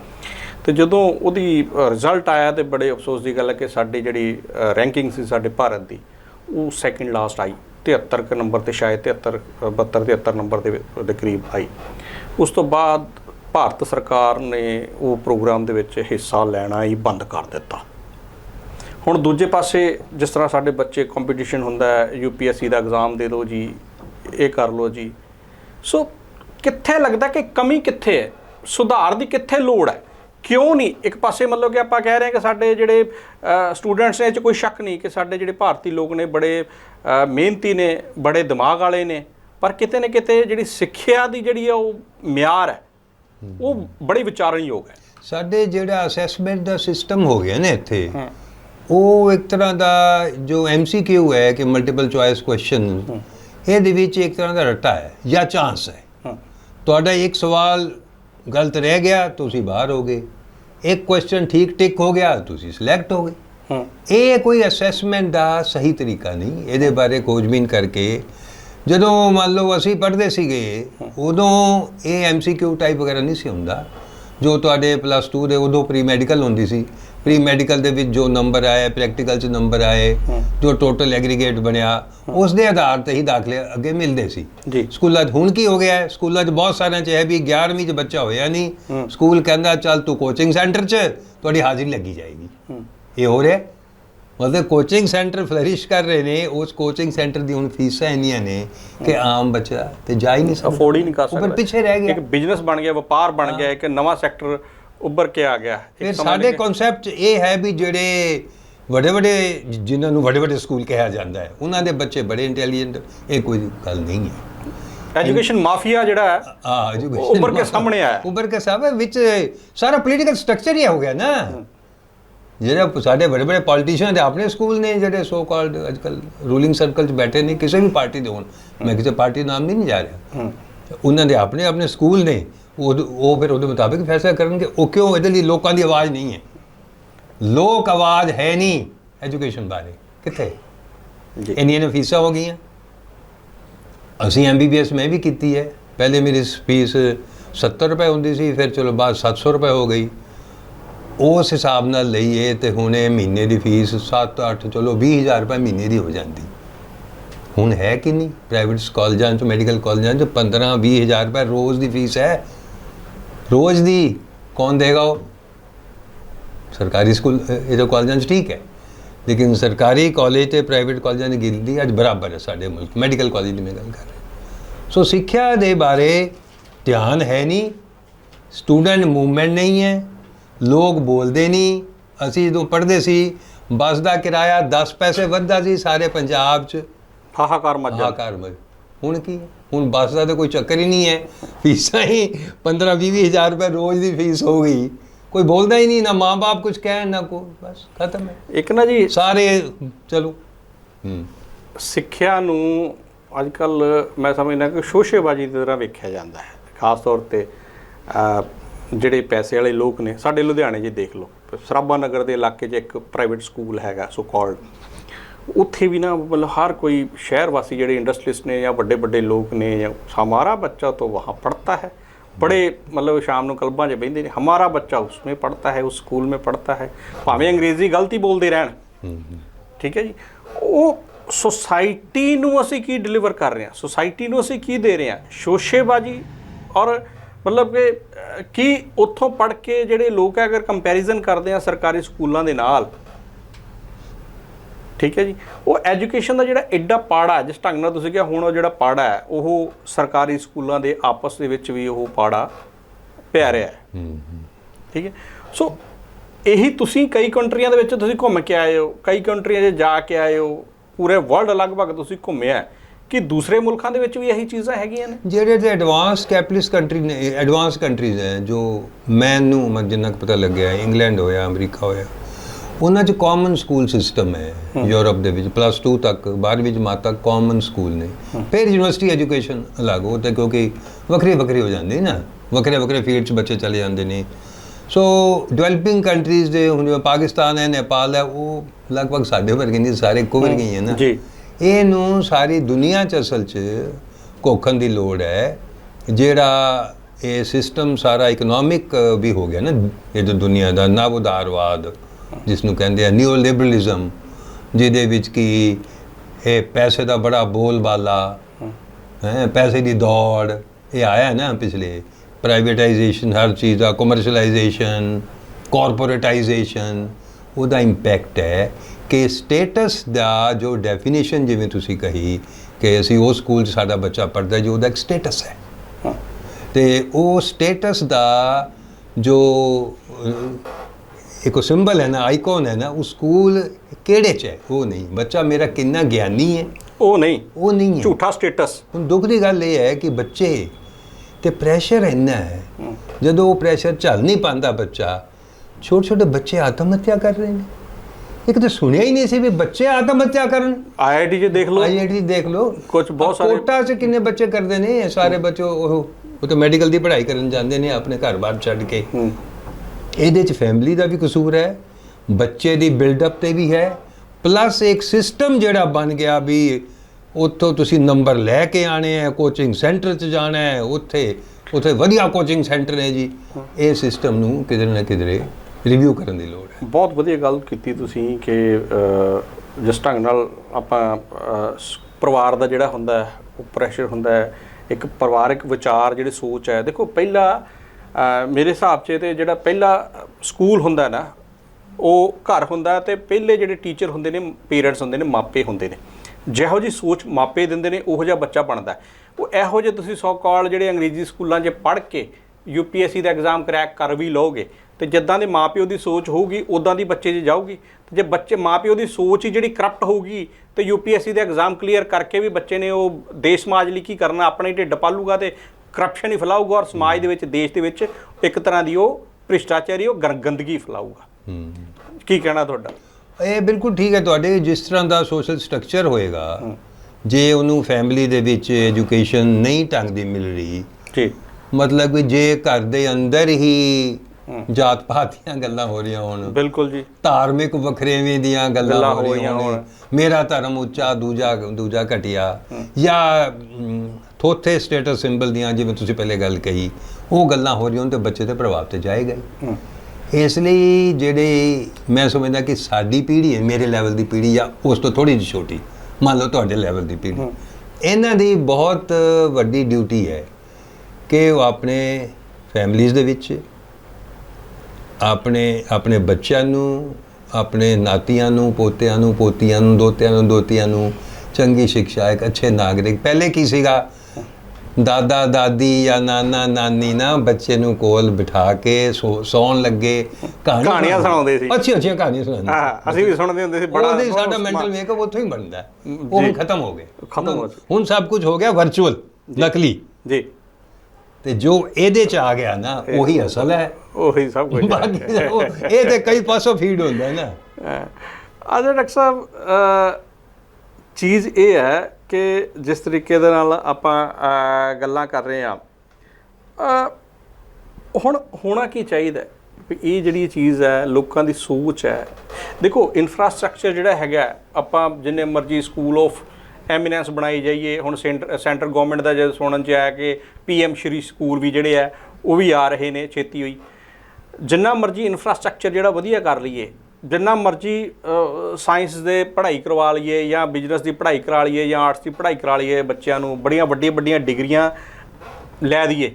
ਤੇ ਜਦੋਂ ਉਹਦੀ ਰਿਜ਼ਲਟ ਆਇਆ ਤੇ ਬੜੇ ਅਫਸੋਸ ਦੀ ਗੱਲ ਹੈ ਕਿ ਸਾਡੀ ਜਿਹੜੀ ਰੈਂਕਿੰਗ ਸੀ ਸਾਡੇ ਭਾਰਤ ਦੀ ਉਹ ਸੈਕਿੰਡ ਲਾਸਟ ਆਈ। 73 ਕੁ ਨੰਬਰ ਤੇ ਸ਼ਾਇਦ 73 ਅ, 72 73 ਨੰਬਰ ਦੇ ਦੇ ਕਰੀਬ ਆਈ। ਉਸ ਤੋਂ ਬਾਅਦ ਭਾਰਤ ਸਰਕਾਰ ਨੇ ਉਹ ਪ੍ਰੋਗਰਾਮ ਦੇ ਵਿੱਚ ਹਿੱਸਾ ਲੈਣਾ ਹੀ ਬੰਦ ਕਰ ਦਿੱਤਾ। ਹੁਣ ਦੂਜੇ ਪਾਸੇ ਜਿਸ ਤਰ੍ਹਾਂ ਸਾਡੇ ਬੱਚੇ ਕੰਪੀਟੀਸ਼ਨ ਹੁੰਦਾ ਹੈ ਯੂਪੀਐਸਸੀ ਦਾ ਐਗਜ਼ਾਮ ਦੇ ਦਿਓ ਜੀ ਇਹ ਕਰ ਲਓ ਜੀ। ਸੋ ਕਿੱਥੇ ਲੱਗਦਾ ਕਿ ਕਮੀ ਕਿੱਥੇ ਹੈ? ਸੁਧਾਰ ਦੀ ਕਿੱਥੇ ਲੋੜ ਹੈ? ਕਿਉਂ ਨਹੀਂ? ਇੱਕ ਪਾਸੇ ਮਤਲਬ ਕਿ ਆਪਾਂ ਕਹਿ ਰਹੇ ਹਾਂ ਕਿ ਸਾਡੇ ਜਿਹੜੇ ਸਟੂਡੈਂਟਸ ਨੇ ਇਹ 'ਚ ਕੋਈ ਸ਼ੱਕ ਨਹੀਂ ਕਿ ਸਾਡੇ ਜਿਹੜੇ ਭਾਰਤੀ ਲੋਕ ਨੇ ਬੜੇ ਮਿਹਨਤੀ ਨੇ ਬੜੇ ਦਿਮਾਗ ਵਾਲੇ ਨੇ। ਪਰ ਕਿਤੇ ਨਾ ਕਿਤੇ ਜਿਹੜੀ ਸਿੱਖਿਆ ਦੀ ਜਿਹੜੀ ਹੈ ਉਹ ਮਿਆਰ ਹੈ ਉਹ ਬੜੀ ਵਿਚਾਰਨਯੋਗ ਹੈ। ਸਾਡੇ ਜਿਹੜਾ ਅਸੈਸਮੈਂਟ ਦਾ ਸਿਸਟਮ ਹੋ ਗਿਆ ਨੇ ਇੱਥੇ ਉਹ ਇੱਕ ਤਰ੍ਹਾਂ ਦਾ ਜੋ ਐਮਸੀਕਿਊ ਹੈ ਕਿ ਮਲਟੀਪਲ ਚੁਆਇਸ ਕੁਐਸਚਨ ਇਹਦੇ ਵਿੱਚ ਇੱਕ ਤਰ੍ਹਾਂ ਦਾ ਰੱਟਾ ਹੈ ਜਾਂ ਚਾਂਸ ਹੈ। ਤੁਹਾਡਾ ਇੱਕ ਸਵਾਲ ਗਲਤ ਰਹਿ ਗਿਆ ਤੁਸੀਂ ਬਾਹਰ ਹੋ ਗਏ। ਇੱਕ ਕੁਐਸਚਨ ਠੀਕ ਟਿਕ ਹੋ ਗਿਆ ਤੁਸੀਂ ਸਿਲੈਕਟ ਹੋ ਗਏ। ਇਹ ਕੋਈ ਅਸੈਸਮੈਂਟ ਦਾ ਸਹੀ ਤਰੀਕਾ ਨਹੀਂ ਇਹਦੇ ਬਾਰੇ ਖੋਜਬੀਨ ਕਰਕੇ। ਜਦੋਂ ਮੰਨ ਲਓ ਅਸੀਂ ਪੜ੍ਹਦੇ ਸੀਗੇ ਉਦੋਂ ਇਹ ਐਮਸੀਕਿਊ ਟਾਈਪ ਵਗੈਰਾ ਨਹੀਂ ਸੀ ਹੁੰਦਾ। ਜੋ ਤੁਹਾਡੇ ਪਲੱਸ 2 ਦੇ ਉਦੋਂ ਪ੍ਰੀ ਮੈਡੀਕਲ ਹੁੰਦੀ ਸੀ। ਪ੍ਰੀ ਮੈਡੀਕਲ ਦੇ ਵਿੱਚ ਜੋ ਨੰਬਰ ਆਏ ਪ੍ਰੈਕਟੀਕਲ 'ਚ ਨੰਬਰ ਆਏ। ਜੋ ਟੋਟਲ ਐਗਰੀਗੇਟ ਬਣਿਆ ਉਸ ਦੇ ਆਧਾਰ ਤੇ ਹੀ ਦਾਖਲੇ ਅੱਗੇ ਮਿਲਦੇ ਸੀ। ਸਕੂਲਾਂ 'ਚ ਹੁਣ ਕੀ ਹੋ ਗਿਆ ਹੈ? ਸਕੂਲਾਂ 'ਚ ਬਹੁਤ ਸਾਰਿਆਂ 'ਚ ਹੈ ਵੀ 11ਵੀਂ 'ਚ ਬੱਚਾ ਹੋਇਆ ਨਹੀਂ। ਸਕੂਲ ਕਹਿੰਦਾ ਚੱਲ ਤੂੰ ਕੋਚਿੰਗ ਸੈਂਟਰ 'ਚ ਤੁਹਾਡੀ ਹਾਜ਼ਰੀ ਲੱਗੀ ਜਾਏਗੀ। ਇਹ ਹੋ ਰਿਹਾ। ਮਤਲਬ ਕੋਚਿੰਗ ਸੈਂਟਰ ਫਲਰਿਸ਼ ਕਰ ਰਹੇ ਨੇ ਉਸ ਕੋਚਿੰਗ ਸੈਂਟਰ ਦੀ ਹੁਣ ਫੀਸਾਂ ਇੰਨੀਆਂ ਨੇ ਕਿ ਆਮ ਬੱਚਾ ਤੇ ਜਾ ਹੀ ਨਹੀਂ ਸਕਦਾ। ਅਫੋਰਡ ਹੀ ਨਹੀਂ ਕਰ ਸਕਦਾ। ਪਿੱਛੇ ਰਹਿ ਗਿਆ। ਇੱਕ ਬਿਜ਼ਨਸ ਬਣ ਗਿਆ ਵਪਾਰ ਬਣ ਗਿਆ ਇੱਕ ਨਵਾਂ ਸੈਕਟਰ ਉੱਭਰ ਕੇ ਆ ਗਿਆ। ਫਿਰ ਸਾਡੇ ਕਨਸੈਪਟ ਇਹ ਹੈ ਵੀ ਜਿਹੜੇ ਵੱਡੇ ਵੱਡੇ ਜਿਨ੍ਹਾਂ ਨੂੰ ਵੱਡੇ ਵੱਡੇ ਸਕੂਲ ਕਿਹਾ ਜਾਂਦਾ ਹੈ ਉਹਨਾਂ ਦੇ ਬੱਚੇ ਬੜੇ ਇੰਟੈਲੀਜੈਂਟ ਇਹ ਕੋਈ ਗੱਲ ਨਹੀਂ ਹੈ। ਐਜੂਕੇਸ਼ਨ ਮਾਫੀਆ ਜਿਹੜਾ ਹੈ ਆ ਉਹ ਉੱਭਰ ਕੇ ਸਾਹਮਣੇ ਆਇਆ। ਉੱਭਰ ਕੇ ਸਾਹਮਣੇ ਵਿੱਚ ਸਾਰਾ ਪੋਲੀਟੀਕਲ ਸਟਰਕਚਰ ਹੀ ਹੋ ਗਿਆ ਨਾ। ਜਿਹੜੇ ਸਾਡੇ ਬੜੇ ਬੜੇ ਪੋਲੀਟੀਸ਼ੀਅਨ ਦੇ ਆਪਣੇ ਸਕੂਲ ਨੇ ਜਿਹੜੇ ਸੋ ਕਾਲਡ ਅੱਜਕੱਲ ਰੂਲਿੰਗ ਸਰਕਲ 'ਚ ਬੈਠੇ ਨੇ ਕਿਸੇ ਵੀ ਪਾਰਟੀ ਦੇ ਹੋਣ। ਮੈਂ ਕਿਸੇ ਪਾਰਟੀ ਦਾ ਨਾਮ ਨਹੀਂ ਜਾ ਰਿਹਾ। ਉਹਨਾਂ ਦੇ ਆਪਣੇ ਆਪਣੇ ਸਕੂਲ ਨੇ ਉਹ ਉਹ ਫਿਰ ਉਹਦੇ ਮੁਤਾਬਿਕ ਫੈਸਲਾ ਕਰਨਗੇ। ਉਹ ਕਿਉਂ? ਇਹਦੇ ਲਈ ਲੋਕਾਂ ਦੀ ਆਵਾਜ਼ ਨਹੀਂ ਹੈ। ਲੋਕ ਆਵਾਜ਼ ਹੈ ਨਹੀਂ ਐਜੂਕੇਸ਼ਨ ਬਾਰੇ। ਕਿੱਥੇ? ਜੀ। ਇੰਨੀਆਂ ਨੇ ਫੀਸਾਂ ਹੋ ਗਈਆਂ। ਅਸੀਂ ਐਮਬੀਬੀਐਸ ਮੈਂ ਵੀ ਕੀਤੀ ਹੈ। ਪਹਿਲੇ ਮੇਰੀ ਫੀਸ 70 ਰੁਪਏ ਹੁੰਦੀ ਸੀ ਫਿਰ ਚਲੋ ਬਾਅਦ 700 ਰੁਪਏ ਹੋ ਗਈ। ਉਸ ਹਿਸਾਬ ਨਾਲ ਲਈਏ ਤੇ ਹੁਣ ਇਹ ਮਹੀਨੇ ਦੀ ਫੀਸ 7 8 ਚਲੋ 20000 ਰੁਪਏ ਮਹੀਨੇ ਦੀ ਹੋ ਜਾਂਦੀ। ਹੁਣ ਹੈ ਕਿ ਨਹੀਂ? ਪ੍ਰਾਈਵੇਟ ਕਾਲਜਾਂ ਚ ਮੈਡੀਕਲ ਕਾਲਜਾਂ ਚ 15 20000 ਰੁਪਏ ਰੋਜ਼ ਦੀ ਫੀਸ ਹੈ। ਰੋਜ਼ ਦੀ ਕੌਣ ਦੇਗਾ ਉਹ? ਸਰਕਾਰੀ ਸਕੂਲ ਇਹ ਤਾਂ ਕਾਲਜਾਂ 'ਚ ਠੀਕ ਹੈ। ਲੇਕਿਨ ਸਰਕਾਰੀ ਕਾਲਜ ਤੇ ਪ੍ਰਾਈਵੇਟ ਕਾਲਜਾਂ ਦੀ ਗਿਣਤੀ ਅੱਜ ਬਰਾਬਰ ਹੈ ਸਾਡੇ ਮੁਲਕ ਮੈਡੀਕਲ ਕਾਲਜ ਦੀ ਮੈਂ ਗੱਲ ਕਰ ਰਿਹਾ। ਸੋ ਸਿੱਖਿਆ ਦੇ ਬਾਰੇ ਧਿਆਨ ਹੈ ਨਹੀਂ ਸਟੂਡੈਂਟ ਮੂਵਮੈਂਟ ਨਹੀਂ ਹੈ ਲੋਕ ਬੋਲਦੇ ਨਹੀਂ। ਅਸੀਂ ਜਦੋਂ ਪੜ੍ਹਦੇ ਸੀ ਬੱਸ ਦਾ ਕਿਰਾਇਆ 10 ਪੈਸੇ ਵੱਧਦਾ ਸੀ ਸਾਰੇ ਪੰਜਾਬ 'ਚ ਹਾਹਾਕਾਰ ਮੱਚ ਜਾਂਦਾ। ਹਾਕਾਰ ਮਰ ਹੁਣ ਕੀ ਹੈ? ਹੁਣ ਬੱਸ ਦਾ ਤਾਂ ਕੋਈ ਚੱਕਰ ਹੀ ਨਹੀਂ ਹੈ। ਫੀਸਾਂ ਹੀ 15 20 ਹਜ਼ਾਰ ਰੁਪਏ ਰੋਜ਼ ਦੀ ਫੀਸ ਹੋ ਗਈ। ਕੋਈ ਬੋਲਦਾ ਹੀ ਨਹੀਂ ਨਾ ਮਾਂ-ਬਾਪ ਕੁਝ ਕਹਿਣ ਨਾ ਕੋ ਬਸ ਖਤਮ ਹੈ। ਇੱਕ ਨਾ ਜੀ ਸਾਰੇ ਚਲੋ। ਹੂੰ। ਸਿੱਖਿਆ ਨੂੰ ਅੱਜ ਕੱਲ ਮੈਂ ਸਮਝਦਾ ਕਿ ਸ਼ੋਸ਼ੇਬਾਜ਼ੀ ਦੀ ਤਰ੍ਹਾਂ ਵੇਖਿਆ ਜਾਂਦਾ ਹੈ। ਖਾਸ ਤੌਰ ਤੇ ਜਿਹੜੇ ਪੈਸੇ ਵਾਲੇ ਲੋਕ ਨੇ ਸਾਡੇ ਲੁਧਿਆਣੇ 'ਚ ਦੇਖ ਲਓ। ਸਰਾਭਾ ਨਗਰ ਦੇ ਇਲਾਕੇ 'ਚ ਇੱਕ ਪ੍ਰਾਈਵੇਟ ਸਕੂਲ ਹੈਗਾ ਸੋ ਕਾਲਡ ਉੱਥੇ ਵੀ ਨਾ ਮਤਲਬ ਹਰ ਕੋਈ ਸ਼ਹਿਰ ਵਾਸੀ ਜਿਹੜੇ ਇੰਡਸਟਰੀਸਟ ਨੇ ਜਾਂ ਵੱਡੇ ਵੱਡੇ ਲੋਕ ਨੇ ਜਾਂ ਹਮਾਰਾ ਬੱਚਾ ਤੋਂ ਵਹਾਂ ਪੜਤਾ ਹੈ। ਬੜੇ ਮਤਲਬ ਸ਼ਾਮ ਨੂੰ ਕਲਬਾਂ 'ਚ ਬੈਂਦੇ ਨੇ ਹਮਾਰਾ ਬੱਚਾ ਉਸਮੇ ਪੜਤਾ ਹੈ ਉਸ ਸਕੂਲ ਮੇ ਪੜਤਾ ਹੈ। ਭਾਵੇਂ ਅੰਗਰੇਜ਼ੀ ਗਲਤੀ ਬੋਲਦੇ ਰਹਿਣ। ਠੀਕ ਹੈ ਜੀ? ਉਹ ਸੋਸਾਇਟੀ ਨੂੰ ਅਸੀਂ ਕੀ ਡਿਲੀਵਰ ਕਰ ਰਹੇ ਹਾਂ? ਸੋਸਾਇਟੀ ਨੂੰ ਅਸੀਂ ਕੀ ਦੇ ਰਹੇ ਹਾਂ? ਸ਼ੋਸ਼ੇਬਾਜੀ ਔਰ ਮਤਲਬ ਕਿ ਕੀ ਉੱਥੋਂ ਪੜ ਕੇ ਜਿਹੜੇ ਲੋਕ ਹੈ ਅਗਰ ਕੰਪੈਰੀਜ਼ਨ ਕਰਦੇ ਆ ਸਰਕਾਰੀ ਸਕੂਲਾਂ ਦੇ ਨਾਲ ਠੀਕ ਹੈ ਜੀ। ਉਹ ਐਜੂਕੇਸ਼ਨ ਦਾ ਜਿਹੜਾ ਐਡਾ ਪਾੜਾ ਜਿਸ ਢੰਗ ਨਾਲ ਤੁਸੀਂ ਕਿਹਾ ਹੁਣ ਉਹ ਜਿਹੜਾ ਪਾੜਾ ਹੈ ਉਹ ਸਰਕਾਰੀ ਸਕੂਲਾਂ ਦੇ ਆਪਸ ਦੇ ਵਿੱਚ ਵੀ ਉਹ ਪਾੜਾ ਪੈ ਰਿਹਾ ਹੈ। ਠੀਕ ਹੈ। ਸੋ ਇਹੀ ਤੁਸੀਂ ਕਈ ਕੰਟਰੀਆਂ ਦੇ ਵਿੱਚ ਤੁਸੀਂ ਘੁੰਮ ਕੇ ਆਏ ਹੋ ਕਈ ਕੰਟਰੀਆਂ 'ਚ ਜਾ ਕੇ ਆਏ ਹੋ ਪੂਰੇ ਵਰਲਡ ਲਗਭਗ ਤੁਸੀਂ ਘੁੰਮਿਆ ਕਿ ਦੂਸਰੇ ਮੁਲਕਾਂ ਦੇ ਵਿੱਚ ਵੀ ਇਹੀ ਚੀਜ਼ਾਂ ਹੈਗੀਆਂ ਨੇ? ਜਿਹੜੇ ਤੇ ਐਡਵਾਂਸ ਕੈਪਿਟਲਿਸਟ ਕੰਟਰੀ ਨੇ ਐਡਵਾਂਸ ਕੰਟਰੀਜ਼ ਹੈ ਜੋ ਮੈਨੂੰ ਜਿੰਨਾ ਕੁ ਪਤਾ ਲੱਗਿਆ ਇੰਗਲੈਂਡ ਹੋਇਆ ਅਮਰੀਕਾ ਹੋਇਆ ਉਹਨਾਂ 'ਚ ਕਾਮਨ ਸਕੂਲ ਸਿਸਟਮ ਹੈ ਯੂਰਪ ਦੇ ਵਿੱਚ ਪਲੱਸ 2 ਤੱਕ 12ਵੀਂ ਜਮਾਤ ਤੱਕ ਕਾਮਨ ਸਕੂਲ ਨੇ। ਫਿਰ ਯੂਨੀਵਰਸਿਟੀ ਐਜੂਕੇਸ਼ਨ ਅਲੱਗ ਉਹ ਤੇ ਕਿਉਂਕਿ ਵੱਖਰੀ ਵੱਖਰੀ ਹੋ ਜਾਂਦੀ ਨਾ ਵੱਖਰੇ ਵੱਖਰੇ ਫੀਲਡ 'ਚ ਬੱਚੇ ਚਲੇ ਜਾਂਦੇ ਨੇ। ਸੋ ਡਿਵੈਲਪਿੰਗ ਕੰਟਰੀਜ਼ ਦੇ ਹੁਣ ਜਿਵੇਂ ਪਾਕਿਸਤਾਨ ਹੈ ਨੇਪਾਲ ਹੈ ਉਹ ਲਗਭਗ ਸਾਡੇ ਵਰਗੇ ਨਹੀਂ ਸਾਰੇ ਇੱਕੋ ਵਰਗੇ ਹੀ ਹੈ ਨਾ। ਜੀ। ਇਹਨੂੰ ਸਾਰੀ ਦੁਨੀਆ 'ਚ ਅਸਲ 'ਚ ਕੋਖਣ ਦੀ ਲੋੜ ਹੈ ਜਿਹੜਾ ਇਹ ਸਿਸਟਮ ਸਾਰਾ ਇਕਨੋਮਿਕ ਵੀ ਹੋ ਗਿਆ ਨਾ ਇਹ ਜੋ ਦੁਨੀਆ ਦਾ ਨਵ ਉਦਾਰਵਾਦ ਜਿਸ ਨੂੰ ਕਹਿੰਦੇ ਆ ਨਿਓ ਲਿਬਰਲਿਜ਼ਮ ਜਿਹਦੇ ਵਿੱਚ ਕੀ ਇਹ ਪੈਸੇ ਦਾ ਬੜਾ ਬੋਲਬਾਲਾ ਹੈ। ਪੈਸੇ ਦੀ ਦੌੜ ਇਹ ਆਇਆ ਨਾ ਪਿਛਲੇ ਪ੍ਰਾਈਵੇਟਾਈਜੇਸ਼ਨ ਹਰ ਚੀਜ਼ ਦਾ ਕਮਰਸ਼ੀਅਲਾਈਜੇਸ਼ਨ ਕਾਰਪੋਰੇਟਾਈਜੇਸ਼ਨ ਉਹਦਾ ਇੰਪੈਕਟ ਹੈ ਕਿ ਸਟੇਟਸ ਦਾ ਜੋ ਡੈਫੀਨੇਸ਼ਨ ਜਿਵੇਂ ਤੁਸੀਂ ਕਹੀ ਕਿ ਅਸੀਂ ਉਹ ਸਕੂਲ 'ਚ ਸਾਡਾ ਬੱਚਾ ਪੜ੍ਹਦਾ ਜੋ ਉਹਦਾ ਇੱਕ ਸਟੇਟਸ ਹੈ। ਤੇ ਉਹ ਸਟੇਟਸ ਦਾ ਜੋ ਇੱਕ ਸਿੰਬਲ ਹੈ ਨਾ ਆਈਕਨ ਹੈ ਨਾ ਉਹ ਸਕੂਲ ਕਿਹੜੇ 'ਚ ਹੈ? ਉਹ ਨਹੀਂ। ਬੱਚਾ ਮੇਰਾ ਕਿੰਨਾ ਗਿਆਨੀ ਹੈ? ਉਹ ਨਹੀਂ। ਉਹ ਨਹੀਂ ਹੈ। ਝੂਠਾ ਸਟੇਟਸ ਹੁਣ ਦੁੱਖ ਦੀ ਗੱਲ ਇਹ ਹੈ ਕਿ ਬੱਚੇ ਤੇ ਪ੍ਰੈਸ਼ਰ ਇੰਨਾ ਹੈ ਜਦੋਂ ਉਹ ਪ੍ਰੈਸ਼ਰ ਝੱਲ ਨਹੀਂ ਪਾਉਂਦਾ ਬੱਚਾ ਛੋਟੇ ਛੋਟੇ ਬੱਚੇ ਆਤਮ ਹੱਤਿਆ ਕਰ ਰਹੇ ਨੇ। ਇੱਕ ਤਾਂ ਸੁਣਿਆ ਹੀ ਨਹੀਂ ਸੀ ਵੀ ਬੱਚੇ ਆਤਮ ਹੱਤਿਆ ਕਰਨ। ਆਈਆਈਟੀ 'ਚ ਦੇਖ ਲਓ। ਆਈਆਈਟੀ ਦੇਖ ਲਓ। ਕੁਛ ਬਹੁਤ ਸਾਰੇ- ਕੋਟਾ 'ਚ ਕਿੰਨੇ ਬੱਚੇ ਕਰਦੇ ਨੇ ਸਾਰੇ ਬੱਚੇ ਉਹ ਉਹ ਤਾਂ ਮੈਡੀਕਲ ਦੀ ਪੜ੍ਹਾਈ ਕਰਨ ਜਾਂਦੇ ਨੇ ਆਪਣੇ ਘਰ-ਬਾਰ ਛੱਡ ਕੇ। ਇਹਦੇ 'ਚ ਫੈਮਿਲੀ ਦਾ ਵੀ ਕਸੂਰ ਹੈ, ਬੱਚੇ ਦੀ ਬਿਲਡਅਪ ਤੇ ਵੀ ਹੈ ਪਲੱਸ ਇੱਕ ਸਿਸਟਮ ਜਿਹੜਾ ਬਣ ਗਿਆ ਵੀ ਉੱਥੋਂ ਤੁਸੀਂ ਨੰਬਰ ਲੈ ਕੇ ਆਣੇ ਆ ਕੋਚਿੰਗ ਸੈਂਟਰ 'ਚ ਜਾਣਾ ਹੈ, ਉੱਥੇ ਉੱਥੇ ਵਧੀਆ ਕੋਚਿੰਗ ਸੈਂਟਰ ਹੈ ਜੀ। ਇਹ ਸਿਸਟਮ ਨੂੰ ਕਿਧਰੇ ਨਾ ਕਿਧਰੇ ਰਿਵਿਊ ਕਰਨ ਦੀ ਲੋੜ ਹੈ। ਬਹੁਤ ਵਧੀਆ ਗੱਲ ਕੀਤੀ ਤੁਸੀਂ ਕਿ ਜਿਸ ਢੰਗ ਨਾਲ ਆਪਾਂ ਪਰਿਵਾਰ ਦਾ ਜਿਹੜਾ ਹੁੰਦਾ ਉਹ ਪ੍ਰੈਸ਼ਰ ਹੁੰਦਾ ਹੈ, ਇੱਕ ਪਰਿਵਾਰਕ ਵਿਚਾਰ, ਜਿਹੜੇ ਸੋਚ ਹੈ। ਦੇਖੋ, ਪਹਿਲਾ ਮੇਰੇ ਹਿਸਾਬ 'ਚ ਤੇ ਜਿਹੜਾ ਪਹਿਲਾ ਸਕੂਲ ਹੁੰਦਾ ਨਾ, ਉਹ ਘਰ ਹੁੰਦਾ ਤੇ ਪਹਿਲੇ ਜਿਹੜੇ ਟੀਚਰ ਹੁੰਦੇ ਨੇ, ਪੇਰੈਂਟਸ ਹੁੰਦੇ ਨੇ, ਮਾਪੇ ਹੁੰਦੇ ਨੇ। ਜਿਹੋ ਜੀ ਸੋਚ ਮਾਪੇ ਦਿੰਦੇ ਨੇ, ਉਹੋ ਜਿਹਾ ਬੱਚਾ ਬਣਦਾ। ਉਹ ਇਹੋ ਜਿਹੇ ਤੁਸੀਂ ਸੌ ਕਾਲ ਜਿਹੜੇ ਅੰਗਰੇਜ਼ੀ ਸਕੂਲਾਂ 'ਚ ਪੜ੍ਹ ਕੇ ਯੂਪੀਐਸਸੀ ਦਾ ਐਗਜ਼ਾਮ ਕਰੈਕ ਕਰ ਵੀ ਲਓਗੇ, ਤੇ ਜਿੱਦਾਂ ਦੇ ਮਾਪਿਓ ਦੀ ਸੋਚ ਹੋਊਗੀ ਉਦਾਂ ਦੀ ਬੱਚੇ 'ਚ ਜਾਊਗੀ। ਤੇ ਜੇ ਬੱਚੇ, ਮਾਪਿਓ ਦੀ ਸੋਚ ਹੀ ਜਿਹੜੀ ਕਰਪਟ ਹੋਊਗੀ, ਤੇ ਯੂਪੀਐਸਸੀ ਦੇ ਐਗਜ਼ਾਮ ਕਲੀਅਰ ਕਰਕੇ ਵੀ ਬੱਚੇ ਨੇ ਉਹ ਦੇਸ਼ ਸਮਾਜ ਲਈ ਕੀ ਕਰਨਾ, ਆਪਣੇ ਢਿੱਡ ਪਾਲੂਗਾ ਤੇ ਕਰਪਸ਼ਨ ਹੀ ਫੈਲਾਊਗਾ ਔਰ ਸਮਾਜ ਦੇ ਵਿੱਚ ਦੇਸ਼ ਦੇ ਵਿੱਚ ਇੱਕ ਤਰ੍ਹਾਂ ਦੀ ਉਹ ਭ੍ਰਿਸ਼ਟਾਚਾਰੀ ਉਹ ਗੰਦਗੀ ਫੈਲਾਊਗਾ। ਹੂੰ। ਕੀ ਕਹਿਣਾ ਤੁਹਾਡਾ? ਇਹ ਬਿਲਕੁਲ ਠੀਕ ਹੈ ਤੁਹਾਡੇ ਜਿਸ ਤਰ੍ਹਾਂ ਦਾ ਸੋਸ਼ਲ ਸਟਰਕਚਰ ਹੋਏਗਾ ਜੇ ਉਹਨੂੰ ਫੈਮਿਲੀ ਦੇ ਵਿੱਚ ਐਜੂਕੇਸ਼ਨ ਨਹੀਂ ਢੰਗ ਦੀ ਮਿਲ ਰਹੀ ਜੀ। ਮਤਲਬ ਕਿ ਜੇ ਘਰ ਦੇ ਅੰਦਰ ਹੀ ਜਾਤ ਪਾਤ ਦੀਆਂ ਗੱਲਾਂ ਹੋ ਰਹੀਆਂ ਹੋਣ ਬਿਲਕੁਲ ਜੀ। ਧਾਰਮਿਕ ਵਖਰੇਵੇਂ ਦੀਆਂ ਗੱਲਾਂ ਹੋ ਰਹੀਆਂ ਹੋਣ ਮੇਰਾ ਧਰਮ ਉੱਚਾ ਦੂਜਾ ਦੂਜਾ ਘਟਿਆ ਜਾਂ ਥੋਥੇ ਸਟੇਟਸ ਸਿੰਬਲ ਦੀਆਂ ਜਿਵੇਂ ਤੁਸੀਂ ਪਹਿਲੇ ਗੱਲ ਕਹੀ ਉਹ ਗੱਲਾਂ ਹੋ ਰਹੀਆਂ ਤੇ ਬੱਚੇ ਤੇ ਪ੍ਰਭਾਵ ਤੇ ਜਾਏਗਾ ਇਸ ਲਈ ਜਿਹੜੇ ਮੈਂ ਸਮਝਦਾ ਕਿ ਸਾਡੀ ਪੀੜ੍ਹੀ ਹੈ ਮੇਰੇ ਲੈਵਲ ਦੀ ਪੀੜ੍ਹੀ ਜਾਂ ਉਸ ਤੋਂ ਥੋੜੀ ਜਿਹੀ ਛੋਟੀ ਮੰਨ ਲਓ ਤੁਹਾਡੇ ਲੈਵਲ ਦੀ ਪੀੜ੍ਹੀ। ਇਹਨਾਂ ਦੀ ਬਹੁਤ ਵੱਡੀ ਡਿਊਟੀ ਹੈ ਕਿ ਉਹ ਆਪਣੇ ਫੈਮਲੀਜ਼ ਦੇ ਵਿੱਚ ਆਪਣੇ ਆਪਣੇ ਬੱਚਿਆਂ ਨੂੰ ਆਪਣੇ ਨਾਤੀਆਂ ਨੂੰ ਪੋਤਿਆਂ ਨੂੰ ਪੋਤੀਆਂ ਨੂੰ ਦੋਤਿਆਂ ਨੂੰ ਦੋਤੀਆਂ ਨੂੰ ਚੰਗੀ ਸਿੱਖਿਆ ਇੱਕ ਅੱਛੇ ਨਾਗਰਿਕ। ਪਹਿਲੇ ਕੀ ਸੀਗਾ? ਦਾਦਾ ਦਾਦੀ ਜਾਂ ਨਾਨਾ ਨਾਨੀ ਨਾ ਬੱਚੇ ਨੂੰ ਕੋਲ ਬਿਠਾ ਕੇ ਸੌਣ ਲੱਗੇ। ਕਹਾਣੀ ਕਹਾਣੀਆਂ ਸੁਣਾਉਂਦੇ। ਸੀ। ਅੱਛੀ ਅੱਛੀਆਂ ਕਹਾਣੀਆਂ ਸੁਣਾਉਂਦੇ। ਹਾਂ ਅਸੀਂ ਵੀ ਸੁਣਦੇ ਹੁੰਦੇ ਸੀ ਬੜਾ ਉਹਦੇ ਸਾਡਾ ਮੈਂਟਲ ਮੇਕਅਪ ਉੱਥੋਂ ਹੀ ਬਣਦਾ। ਉਹ ਹੁਣ ਖਤਮ ਹੋ ਗਏ। ਖਤਮ ਹੋ ਹੁਣ- ਸਭ ਕੁਝ ਹੋ ਗਿਆ ਵਰਚੁਅਲ ਨਕਲੀ। ਜੀ। ਤੇ ਜੋ ਇਹਦੇ ਚ ਆ ਗਿਆ ਨਾ ਉਹੀ ਅਸਲ ਹੈ। ਉਹੀ ਸਭ ਕੁਝ ਇਹ ਤੇ ਕਈ ਪਾਸੋਂ ਫੀਡ ਹੁੰਦਾ ਹੈ। ਨਾ ਅਜਾ ਡਾਕਟਰ ਸਾਹਿਬ ਚੀਜ਼ ਇਹ ਹੈ ਕਿ ਜਿਸ ਤਰੀਕੇ ਦੇ ਨਾਲ ਆਪਾਂ ਗੱਲਾਂ ਕਰ ਰਹੇ ਆ ਹੁਣ, ਹੋਣਾ ਕੀ ਚਾਹੀਦਾ ਵੀ ਇਹ ਜਿਹੜੀ ਚੀਜ਼ ਹੈ, ਲੋਕਾਂ ਦੀ ਸੋਚ ਹੈ। ਦੇਖੋ ਇਨਫਰਾਸਟ੍ਰਕਚਰ ਜਿਹੜਾ ਹੈਗਾ ਆਪਾਂ ਜਿੰਨੇ ਮਰਜ਼ੀ ਸਕੂਲ ਆਫ ਐਮੀਨੈਂਸ ਬਣਾਈ ਜਾਈਏ, ਹੁਣ ਸੈਂਟਰ ਸੈਂਟਰ ਗਵਰਨਮੈਂਟ ਦਾ ਜੇ ਸੁਣਨ ਚ ਆਇਆ ਕਿ ਪੀਐਮ ਸ਼੍ਰੀ ਸਕੂਲ ਵੀ ਜਿਹੜੇ ਆ ਉਹ ਵੀ ਆ ਰਹੇ ਨੇ, ਛੇਤੀ ਹੋਈ। ਜਿੰਨਾ ਮਰਜ਼ੀ ਇਨਫਰਾਸਟ੍ਰਕਚਰ ਜਿਹੜਾ ਵਧੀਆ ਕਰ ਲਈਏ ਜਿੰਨਾ ਮਰਜ਼ੀ ਸਾਇੰਸ ਦੇ ਪੜ੍ਹਾਈ ਕਰਵਾ ਲਈਏ ਜਾਂ ਬਿਜ਼ਨਸ ਦੀ ਪੜ੍ਹਾਈ ਕਰਾ ਲਈਏ ਜਾਂ ਆਰਟਸ ਦੀ ਪੜ੍ਹਾਈ ਕਰਾ ਲਈਏ, ਬੱਚਿਆਂ ਨੂੰ ਬੜੀਆਂ ਵੱਡੀਆਂ ਵੱਡੀਆਂ ਡਿਗਰੀਆਂ ਲੈ ਦਈਏ।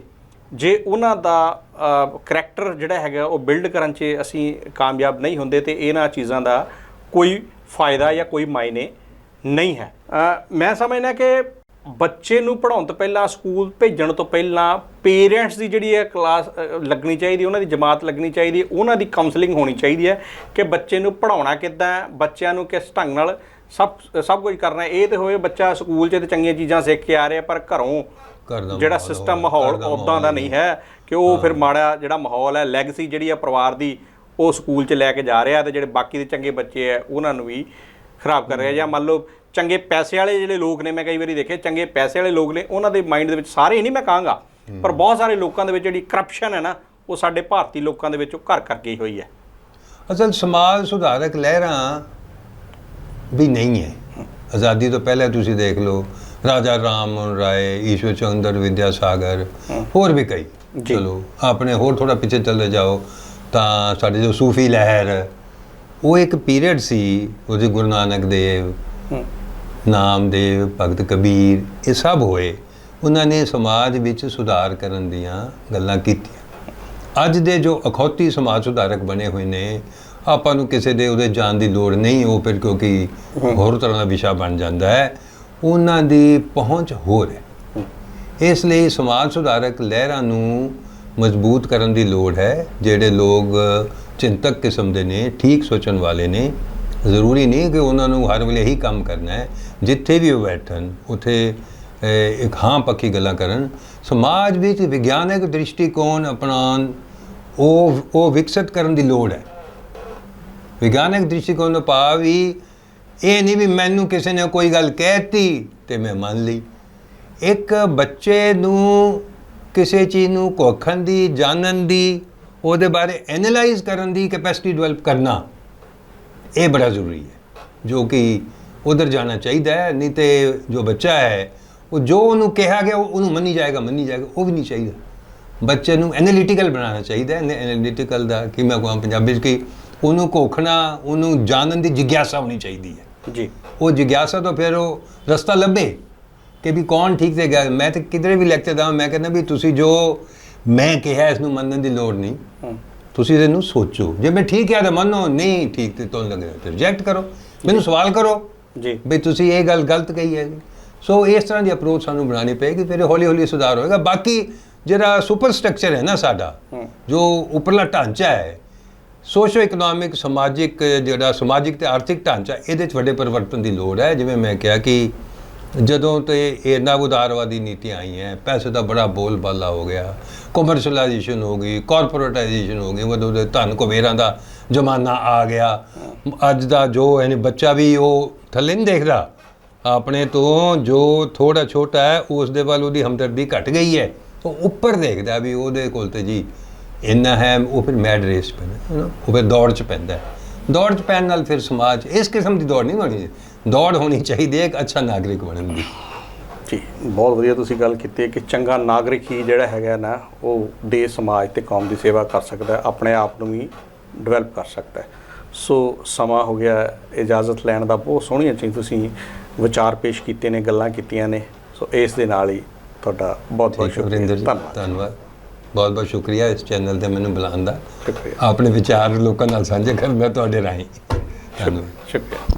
ਜੇ ਉਹਨਾਂ ਦਾ ਕਰੈਕਟਰ ਜਿਹੜਾ ਹੈਗਾ ਉਹ ਬਿਲਡ ਕਰਨ 'ਚ ਅਸੀਂ ਕਾਮਯਾਬ ਨਹੀਂ ਹੁੰਦੇ ਤੇ ਇਹਨਾਂ ਚੀਜ਼ਾਂ ਦਾ ਕੋਈ ਫਾਇਦਾ ਜਾਂ ਕੋਈ ਮਾਇਨੇ ਨਹੀਂ ਹੈ। ਮੈਂ ਸਮਝਣਾ ਕਿ ਬੱਚੇ ਨੂੰ ਪੜਾਉਣ ਤੋਂ ਪਹਿਲਾਂ ਸਕੂਲ ਭੇਜਣ ਤੋਂ ਪਹਿਲਾਂ ਪੇਰੈਂਟਸ ਦੀ ਜਿਹੜੀ ਹੈ ਕਲਾਸ ਲੱਗਣੀ ਚਾਹੀਦੀ ਉਹਨਾਂ ਦੀ ਜਮਾਤ ਲੱਗਣੀ ਚਾਹੀਦੀ ਉਹਨਾਂ ਦੀ ਕਾਉਂਸਲਿੰਗ ਹੋਣੀ ਚਾਹੀਦੀ ਹੈ ਕਿ ਬੱਚੇ ਨੂੰ ਪੜਾਉਣਾ ਕਿੱਦਾਂ ਬੱਚਿਆਂ ਨੂੰ ਕਿਸ ਢੰਗ ਨਾਲ ਸਭ ਸਭ ਕੁਝ ਕਰਨਾ ਇਹ ਤੇ ਹੋਏ ਬੱਚਾ ਸਕੂਲ 'ਚ ਤੇ ਚੰਗੀਆਂ ਚੀਜ਼ਾਂ ਸਿੱਖ ਕੇ ਆ ਰਿਹਾ ਪਰ ਘਰੋਂ ਜਿਹੜਾ ਸਿਸਟਮ ਹੋਵੇ, ਮਾਹੌਲ ਉਦਾਂ ਦਾ ਨਹੀਂ ਹੈ ਕਿ ਉਹ ਫਿਰ ਮਾੜਾ ਜਿਹੜਾ ਮਾਹੌਲ ਹੈ ਲੈਗਸੀ ਜਿਹੜੀ ਆ ਪਰਿਵਾਰ ਦੀ ਉਹ ਸਕੂਲ 'ਚ ਲੈ ਕੇ ਜਾ ਰਿਹਾ ਤੇ ਜਿਹੜੇ ਬਾਕੀ ਦੇ ਚੰਗੇ ਬੱਚੇ ਆ ਉਹਨਾਂ ਨੂੰ ਵੀ ਖਰਾਬ ਕਰ ਰਿਹਾ। ਜਾਂ ਮੰਨ ਲਓ ਚੰਗੇ ਪੈਸੇ ਵਾਲੇ ਜਿਹੜੇ ਲੋਕ ਨੇ ਮੈਂ ਕਈ ਵਾਰੀ ਦੇਖੇ ਚੰਗੇ ਪੈਸੇ ਵਾਲੇ ਲੋਕ ਨੇ ਉਹਨਾਂ ਦੇ ਮਾਈਂਡ ਦੇ ਵਿੱਚ ਸਾਰੇ ਨਹੀਂ ਮੈਂ ਕਹਾਂਗਾ ਪਰ ਬਹੁਤ ਸਾਰੇ ਲੋਕਾਂ ਦੇ ਵਿੱਚ ਜਿਹੜੀ ਕਰਪਸ਼ਨ ਹੈ ਨਾ ਉਹ ਸਾਡੇ ਭਾਰਤੀ ਲੋਕਾਂ ਦੇ ਵਿੱਚ ਉਹ ਘਰ ਕਰ ਗਈ ਹੋਈ ਹੈ। ਅਸਲ ਸਮਾਜ ਸੁਧਾਰਕ ਲਹਿਰਾਂ ਵੀ ਨਹੀਂ ਹੈ। ਆਜ਼ਾਦੀ ਤੋਂ ਪਹਿਲੇ ਤੁਸੀਂ ਦੇਖ ਲਓ ਰਾਜਾ ਰਾਮ ਮੋਹਨ ਰਾਏ ਈਸ਼ਵਰ ਚੰਦਰ ਵਿਦਿਆ ਸਾਗਰ ਹੋਰ ਵੀ ਕਈ। ਚਲੋ ਆਪਣੇ ਹੋਰ ਥੋੜਾ ਪਿੱਛੇ ਚਲੇ ਜਾਓ ਤਾਂ ਸਾਡੇ ਜੋ ਸੂਫੀ ਲਹਿਰ ਉਹ ਇੱਕ ਪੀਰੀਅਡ ਸੀ ਉਹਦੇ ਗੁਰੂ ਨਾਨਕ ਦੇਵ। ਨਾਮਦੇਵ, ਭਗਤ ਕਬੀਰ, ਇਹ ਸਭ ਹੋਏ, ਉਹਨਾਂ ਨੇ ਸਮਾਜ ਵਿੱਚ ਸੁਧਾਰ ਕਰਨ ਦੀਆਂ ਗੱਲਾਂ ਕੀਤੀਆਂ। ਅੱਜ ਦੇ ਜੋ ਅਖੌਤੀ ਸਮਾਜ ਸੁਧਾਰਕ ਬਣੇ ਹੋਏ ਨੇ, ਆਪਾਂ ਨੂੰ ਕਿਸੇ ਦੇ ਉਹਦੇ ਜਾਣ ਦੀ ਲੋੜ ਨਹੀਂ, ਉਹ ਫਿਰ ਕਿਉਂਕਿ ਹੋਰ ਤਰ੍ਹਾਂ ਦਾ ਵਿਸ਼ਾ ਬਣ ਜਾਂਦਾ ਹੈ, ਉਹਨਾਂ ਦੀ ਪਹੁੰਚ ਹੋਰ ਹੈ। ਇਸ ਲਈ ਸਮਾਜ ਸੁਧਾਰਕ ਲਹਿਰਾਂ ਨੂੰ ਮਜ਼ਬੂਤ ਕਰਨ ਦੀ ਲੋੜ ਹੈ, ਜਿਹੜੇ ਲੋਕ ਚਿੰਤਕ ਕਿਸਮ ਦੇ ਨੇ, ਠੀਕ ਸੋਚਣ ਵਾਲੇ ਨੇ। ਜ਼ਰੂਰੀ ਨਹੀਂ ਕਿ ਉਹਨਾਂ ਨੂੰ ਹਰ ਵੇਲੇ ਹੀ ਕੰਮ ਕਰਨਾ ਹੈ ਜਿੱਥੇ ਵੀ ਉਹ ਬੈਠਣ, ਉਥੇ ਇੱਕ ਹਾਂ ਪੱਕੀ ਗੱਲਾਂ ਕਰਨ। ਸਮਾਜ ਵਿੱਚ ਵਿਗਿਆਨਕ ਦ੍ਰਿਸ਼ਟੀਕੋਣ ਅਪਣਾਉਣ, ਉਹ ਉਹ ਵਿਕਸਿਤ ਕਰਨ ਦੀ ਲੋੜ ਹੈ। ਵਿਗਿਆਨਕ ਦ੍ਰਿਸ਼ਟੀਕੋਣ ਦਾ ਭਾਵ ਵੀ ਇਹ ਨਹੀਂ ਵੀ ਮੈਨੂੰ ਕਿਸੇ ਨੇ ਕੋਈ ਗੱਲ ਕਹਿਤੀ ਤੇ ਮੈਂ ਮੰਨ ਲਈ। ਇੱਕ ਬੱਚੇ ਨੂੰ ਕਿਸੇ ਚੀਜ਼ ਨੂੰ ਕੋਖਣ ਦੀ, ਜਾਣਨ ਦੀ, ਉਹਦੇ ਬਾਰੇ ਐਨਲਾਈਜ਼ ਕਰਨ ਦੀ ਕੈਪੈਸਿਟੀ ਡਿਵੈਲਪ ਕਰਨਾ, ਇਹ ਬੜਾ ਜ਼ਰੂਰੀ ਹੈ। ਜੋ ਕਿ ਉਧਰ ਜਾਣਾ ਚਾਹੀਦਾ ਹੈ ਨਹੀਂ ਤੇ ਜੋ ਬੱਚਾ ਹੈ ਉਹ ਜੋ ਉਹਨੂੰ ਕਿਹਾ ਗਿਆ ਉਹ ਉਹਨੂੰ ਮੰਨੀ ਜਾਏਗਾ ਮੰਨੀ ਜਾਏਗਾ ਉਹ ਵੀ ਨਹੀਂ ਚਾਹੀਦਾ। ਬੱਚੇ ਨੂੰ ਐਨਾਲਿਟੀਕਲ ਬਣਾਉਣਾ ਚਾਹੀਦਾ ਹੈ ਐਨਾਲਿਟੀਕਲ ਦਾ ਕਿ ਮੈਂ ਕਹਾਂ ਪੰਜਾਬੀ 'ਚ ਕਿ ਉਹਨੂੰ ਕੋਖਣਾ ਉਹਨੂੰ ਜਾਣਨ ਦੀ ਜਿਗਿਆਸਾ ਹੋਣੀ ਚਾਹੀਦੀ ਹੈ। ਜੀ। ਉਹ ਜਿਗਿਆਸਾ ਤੋਂ ਫਿਰ ਉਹ ਰਸਤਾ ਲੱਭੇ ਕਿ ਵੀ ਕੌਣ ਠੀਕ ਤੇ ਗਿਆ। ਮੈਂ ਤੇ ਕਿਧਰੇ ਵੀ ਲੈਕਚਰ ਦਵਾਂ ਮੈਂ ਕਹਿੰਦਾ ਵੀ ਤੁਸੀਂ ਜੋ ਮੈਂ ਕਿਹਾ ਇਸ ਨੂੰ ਮੰਨਣ ਦੀ ਲੋੜ ਨਹੀਂ। ਤੁਸੀਂ ਇਹਨੂੰ ਸੋਚੋ। ਜੇ ਮੈਂ ਠੀਕ ਹੈ ਤਾਂ ਮੰਨੋ ਨਹੀਂ ਠੀਕ ਤੇ ਤੁਹਾਨੂੰ ਲੱਗ ਰਿਹਾ ਤੇ ਰਿਜੈਕਟ ਕਰੋ। ਮੈਨੂੰ ਸਵਾਲ ਕਰੋ। ਜੀ। ਵੀ ਤੁਸੀਂ ਇਹ ਗੱਲ ਗਲਤ ਕਹੀ ਹੈ ਸੋ ਇਸ ਤਰ੍ਹਾਂ ਦੀ ਅਪਰੋਚ ਸਾਨੂੰ ਬਣਾਉਣੀ ਪਏਗੀ ਫਿਰ ਹੌਲੀ ਹੌਲੀ ਸੁਧਾਰ ਹੋਏਗਾ। ਬਾਕੀ ਜਿਹੜਾ ਸੁਪਰ ਸਟਰਕਚਰ ਹੈ ਨਾ ਸਾਡਾ ਜੋ ਉੱਪਰਲਾ ਢਾਂਚਾ ਹੈ ਸੋਸ਼ੋ ਇਕਨੋਮਿਕ ਸਮਾਜਿਕ ਜਿਹੜਾ ਸਮਾਜਿਕ ਤੇ ਆਰਥਿਕ ਢਾਂਚਾ ਇਹਦੇ 'ਚ ਵੱਡੇ ਪਰਿਵਰਤਨ ਦੀ ਲੋੜ ਹੈ। ਜਿਵੇਂ ਮੈਂ ਕਿਹਾ ਕਿ ਜਦੋਂ ਤੇ ਇਹਨਾਂ ਉਦਾਰਵਾਦੀ ਨੀਤੀਆਂ ਆਈਆਂ ਪੈਸੇ ਦਾ ਬੜਾ ਬੋਲਬਾਲਾ ਹੋ ਗਿਆ ਕਮਰਸ਼ੀਅਲਾਈਜੇਸ਼ਨ ਹੋ ਗਈ ਕਾਰਪੋਰੇਟਾਈਜੇਸ਼ਨ ਹੋ ਗਈ ਉਦੋਂ ਦੇ ਧਨ ਕੁਬੇਰਾਂ ਦਾ ਜ਼ਮਾਨਾ ਆ ਗਿਆ। ਅੱਜ ਦਾ ਜੋ ਯਾਨੀ ਬੱਚਾ ਵੀ ਉਹ ਥੱਲੇ ਨਹੀਂ ਦੇਖਦਾ। ਆਪਣੇ ਤੋਂ ਜੋ ਥੋੜਾ ਛੋਟਾ ਹੈ ਉਸ ਦੇ ਵੱਲ ਉਹਦੀ ਹਮਦਰਦੀ ਘਟ ਗਈ ਹੈ। ਉਹ ਉੱਪਰ ਦੇਖਦਾ ਵੀ ਉਹਦੇ ਕੋਲ ਤੇ ਜੀ ਇੰਨਾ ਹੈ ਉਹ ਫਿਰ ਮੈਡ ਰੇਸ ਪੈਂਦਾ ਹੈ ਨਾ, ਉਹ ਫਿਰ ਦੌੜ ਚ ਪੈਂਦਾ ਦੌੜ ਚ ਪੈਣ ਨਾਲ ਫਿਰ ਸਮਾਜ ਇਸ ਕਿਸਮ ਦੀ ਦੌੜ ਨਹੀਂ ਹੋਣੀ ਦੌੜ ਹੋਣੀ ਚਾਹੀਦੀ ਹੈ ਇੱਕ ਅੱਛਾ ਨਾਗਰਿਕ ਬਣਨ ਦੀ। ਜੀ ਬਹੁਤ ਵਧੀਆ ਤੁਸੀਂ ਗੱਲ ਕੀਤੀ ਕਿ ਚੰਗਾ ਨਾਗਰਿਕ ਹੀ ਜਿਹੜਾ ਹੈਗਾ ਨਾ ਉਹ ਦੇਸ਼ ਸਮਾਜ ਤੇ ਕੌਮ ਦੀ ਸੇਵਾ ਕਰ ਸਕਦਾ ਆਪਣੇ ਆਪ ਨੂੰ ਵੀ ਡਿਵੈਲਪ ਕਰ ਸਕਦਾ ਹੈ। ਸੋ ਸਮਾਂ ਹੋ ਗਿਆ ਇਜਾਜ਼ਤ ਲੈਣ ਦਾ ਬਹੁਤ ਸੋਹਣੀਆਂ ਚੀਜ਼ ਤੁਸੀਂ ਵਿਚਾਰ ਪੇਸ਼ ਕੀਤੇ ਨੇ ਗੱਲਾਂ ਕੀਤੀਆਂ ਨੇ। ਸੋ ਇਸ ਦੇ ਨਾਲ ਹੀ ਤੁਹਾਡਾ ਬਹੁਤ ਬਹੁਤ ਸ਼ੁਕਰੀਆ ਧੰਨਵਾਦ। ਬਹੁਤ ਬਹੁਤ ਸ਼ੁਕਰੀਆ ਇਸ ਚੈਨਲ ਤੇ ਮੈਨੂੰ ਬੁਲਾਉਣ ਦਾ। ਆਪਣੇ ਵਿਚਾਰ ਲੋਕਾਂ ਨਾਲ ਸਾਂਝੇ ਕਰਨ ਦਾ ਤੁਹਾਡੇ ਰਾਹੀਂ। ਧੰਨਵਾਦ। ਸ਼ੁਕਰੀਆ।